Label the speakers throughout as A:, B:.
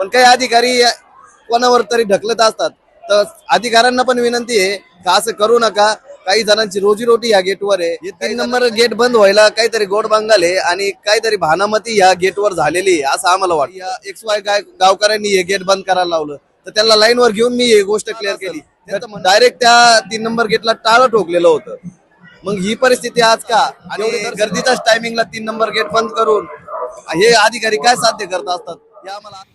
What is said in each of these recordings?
A: पण काही अधिकारी कोणावर तरी ढकलत असतात. तर अधिकाऱ्यांना पण विनंती आहे का असं करू नका. काही जणांची रोजीरोटी या गेटवर आहे. हे तीन नंबर गेट बंद व्हायला काहीतरी गोड बांगाल आहे आणि काहीतरी भानामती या गेटवर झालेली आहे असं आम्हाला वाटतं. या एक्स वाय गाय गावकऱ्यांनी हे गेट बंद करायला लावलं. तर त्यांना लाईनवर घेऊन मी ही गोष्ट क्लिअर केली. डायरेक्ट त्या तीन नंबर गेटला टाळं ठोकलेलं होतं. मग ही परिस्थिती आज का? आणि गर्दीच्याच टायमिंगला तीन नंबर गेट बंद करून हे अधिकारी काय साध्य करत असतात?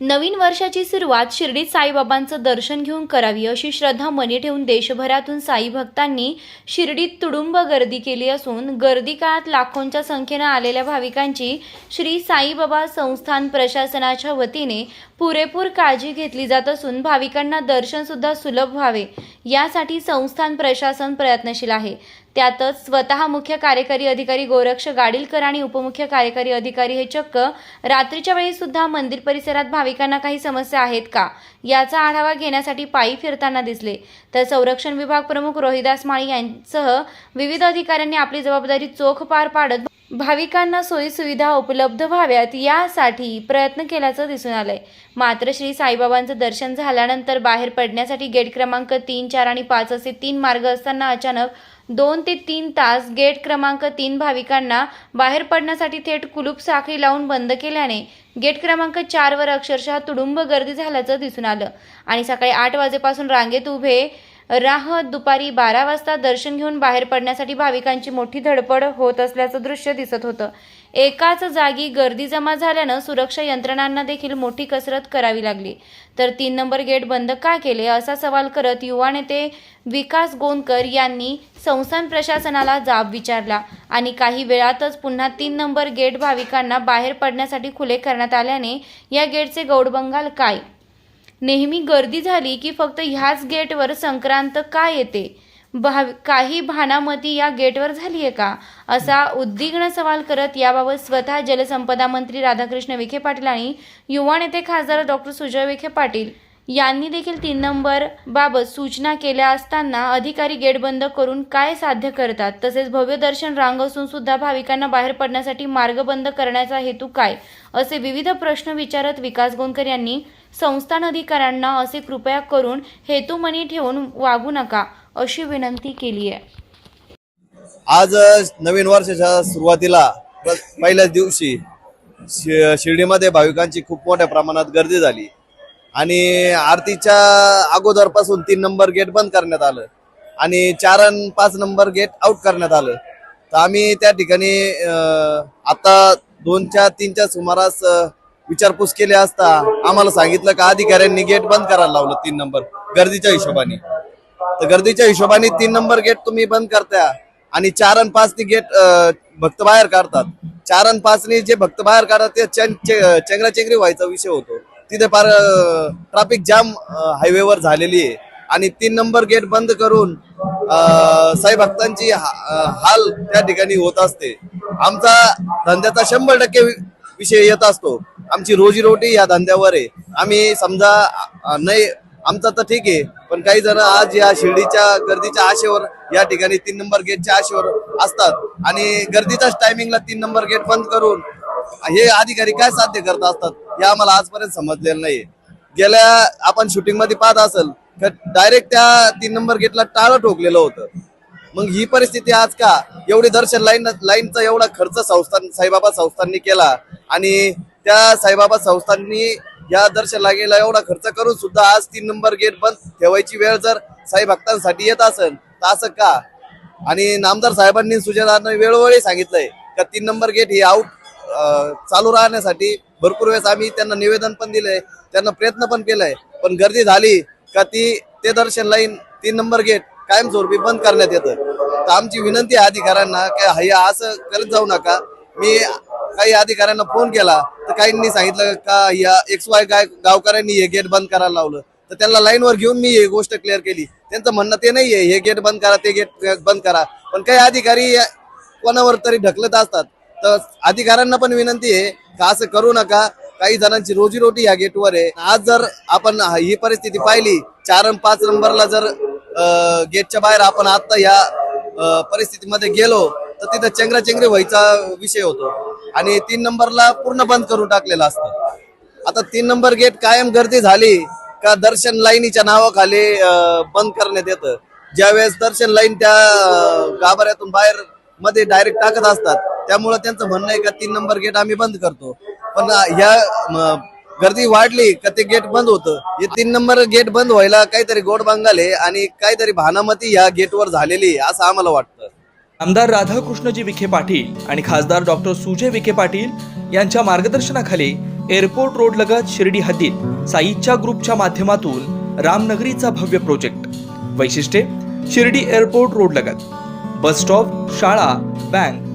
B: नवीन वर्षाची सुरुवात शिर्डीत साईबाबांचं दर्शन घेऊन करावी अशी श्रद्धा मनी ठेवून देशभरातून साई भक्तांनी शिर्डीत तुडुंब गर्दी केली असून गर्दी काळात लाखोंच्या संख्येनं आलेल्या भाविकांची श्री साईबाबा संस्थान प्रशासनाच्या वतीने पुरेपूर काळजी घेतली जात असून भाविकांना दर्शन सुद्धा सुलभ व्हावे यासाठी संस्थान प्रशासन प्रयत्नशील आहे. त्यातच स्वतः मुख्य कार्यकारी अधिकारी गोरक्ष गाडीलकर आणि उपमुख्य कार्यकारी अधिकारी हे चक्क रात्रीच्या वेळी सुद्धा मंदिर परिसरात भाविकांना काही समस्या आहेत का? याचा आढावा घेण्यासाठी पायी फिरताना दिसले. तर संरक्षण विभाग प्रमुख रोहिदास माळी यांसह विविध अधिकाऱ्यांनी आपली जबाबदारी चोख पार पाडत भाविकांना सोयीसुविधा उपलब्ध व्हाव्यात यासाठी प्रयत्न केल्याचं दिसून आलंय. मात्र श्री साईबाबांचं दर्शन झाल्यानंतर बाहेर पडण्यासाठी गेट क्रमांक तीन चार आणि पाच असे तीन मार्ग असताना अचानक दोन ते तीन तास गेट क्रमांक तीन भाविकांना बाहेर पडण्यासाठी थेट कुलूप साखळी लावून बंद केल्याने गेट क्रमांक चारवर अक्षरशः तुडुंब गर्दी झाल्याचं दिसून आलं. आणि सकाळी आठ वाजेपासून रांगेत उभे राहत दुपारी बारा वाजता दर्शन घेऊन बाहेर पडण्यासाठी भाविकांची मोठी धडपड होत असल्याचं दृश्य दिसत होतं. एकाच जागी गर्दी जमा झाल्यानं सुरक्षा यंत्रणांना देखील मोठी कसरत करावी लागली. तर तीन नंबर गेट बंद का केले असा सवाल करत युवा नेते विकास गोंदकर यांनी संस्थान प्रशासनाला जाब विचारला आणि काही वेळातच पुन्हा तीन नंबर गेट भाविकांना बाहेर पडण्यासाठी खुले करण्यात आल्याने या गेटचे गौडबंगाल काय? नेहमी गर्दी झाली की फक्त ह्याच गेटवर संक्रांत का येते? भाव काही भानामती या गेटवर झाली आहे का? असा उद्विग्न सवाल करत याबाबत स्वतः जलसंपदा मंत्री राधाकृष्ण विखे पाटील आणि युवा नेते खासदार डॉक्टर सुजय विखे पाटील यांनी देखील तीन नंबर बाबत सूचना केल्या असताना अधिकारी गेट बंद करून काय साध्य करतात? तसेच भव्य दर्शन रांग असून सुद्धा भाविकांना बाहेर पडण्यासाठी मार्ग बंद करण्याचा हेतू काय? असे विविध प्रश्न विचारत विकास गोंदकर यांनी संस्थान अधिकाऱ्यांना असे कृपया करून हेतुमनी ठेवून वागू नका अशी विनंती केली आहे
A: आज नवीन वर्षाच्या सुरुवातीला पहिल्याच दिवशी शिर्डीमध्ये भाविकांची खूप मोठ्या प्रमाणात गर्दी झाली. आणि आरतीच्या अगोदरपासून तीन नंबर गेट बंद करण्यात आलं. आणि चार आणि पाच नंबर गेट आउट करण्यात आलं. तर आम्ही त्या ठिकाणी आता दोनच्या तीनच्या सुमारास विचारपूस केली असता आम्हाला सांगितलं का अधिकाऱ्यांनी गेट बंद करायला लावलं तीन नंबर गर्दीच्या हिशोबाने. तर गर्दीच्या हिशोबाने तीन नंबर गेट तुम्ही बंद करता आणि चार आणि पाच गेट भक्त बाहेर काढतात. चार आणि पाचनी जे भक्त बाहेर काढतात ते चेंगरा चेंगराचेंगरी व्हायचा विषय होतो. तिथे फार ट्रॅफिक जाम हायवेवर झालेली आहे. आणि तीन नंबर गेट बंद करून साई भक्तांची हाल त्या ठिकाणी होत असते. आमचा धंद्याचा शंभर टक्के विषय येत असतो. आमची रोजीरोटी या धंद्यावर आहे. आम्ही समजा नाही आमचा तर ठीक आहे पण काही जण आज या शिर्डीच्या गर्दीच्या आशेवर या ठिकाणी तीन नंबर गेटच्या आशेवर असतात. आणि गर्दीच्याच टायमिंगला तीन नंबर गेट बंद करून हे अधिकारी काय साध्य करत असतात? हे आम्हाला आजपर्यंत समजलेलं नाही गेल्या आपण शूटिंगमध्ये पाहत असेल तर डायरेक्ट त्या तीन नंबर गेटला टाळं ठोकलेलं होतं. मग ही परिस्थिती आज का? एवढी दर्शन लाईन लाईनचा एवढा खर्च संस्थान साईबाबा संस्थांनी केला आणि त्या साईबाबा संस्थांनी या दर्शन लागेला एवढा खर्च करून सुद्धा आज तीन नंबर गेट बंद ठेवायची वेळ जर साई भक्तांसाठी येत असेल तर असं का? आणि नामदार साहेबांनी सुजयदारांना वेळोवेळी सांगितलंय का तीन नंबर गेट ही आउट चालू राहण्यासाठी भरपूर वेळेस आम्ही त्यांना निवेदन पण दिलंय त्यांना प्रयत्न पण केलाय. पण गर्दी झाली का ती ते दर्शन लाईन तीन नंबर गेट कायमस्वरूपी बंद करण्यात येतं. तर आमची विनंती आहे अधिकाऱ्यांना की हया असं करत जाऊ नका. मी काही अधिकाऱ्यांना फोन केला तर काहींनी सांगितलं का या एक्स वाय गाय गावकऱ्यांनी हे गेट बंद करायला लावलं. तर त्यांना लाईनवर घेऊन मी ही गोष्ट क्लिअर केली. त्यांचं म्हणणं ते नाहीये हे गेट बंद करा ते गेट बंद करा. पण काही अधिकारी कोणावर तरी ढकलत असतात. तर अधिकाऱ्यांना पण विनंती आहे का असं करू नका. काही जणांची रोजीरोटी या गेटवर आहे. आज जर आपण ही परिस्थिती पाहिली चार आणि पाच नंबरला जर गेटच्या बाहेर आपण आता या परिस्थितीमध्ये गेलो तर तिथं चेंगराचेंगरी व्हायचा विषय होतो. आणि तीन नंबरला पूर्ण बंद करून टाकलेला असतं. आता तीन नंबर गेट कायम गर्दी झाली का दर्शन लाईनीच्या नावाखाली बंद करण्यात येतं. ज्यावेळेस दर्शन लाईन त्या गाभाऱ्यातून बाहेर मध्ये डायरेक्ट टाकत असतात त्यामुळे त्यांचं म्हणणं आहे का तीन नंबर गेट आम्ही बंद करतो. पण ह्या गर्दी वाढली का ते गेट बंद होतं. हे तीन नंबर गेट बंद व्हायला काहीतरी गोड बांगाले आणि काहीतरी भानामती ह्या गेटवर झालेली असं आम्हाला वाटतं.
C: आमदार राधाकृष्णजी विखे पाटील आणि खासदार डॉक्टर सुजय विखे पाटील यांच्या मार्गदर्शनाखाली एअरपोर्ट रोड लगत शिर्डी हद्दीत साईच्या ग्रुपच्या माध्यमातून रामनगरीचा भव्य प्रोजेक्ट. वैशिष्ट्ये शिर्डी एअरपोर्ट रोड लगत. बस स्टॉप शाळा बँक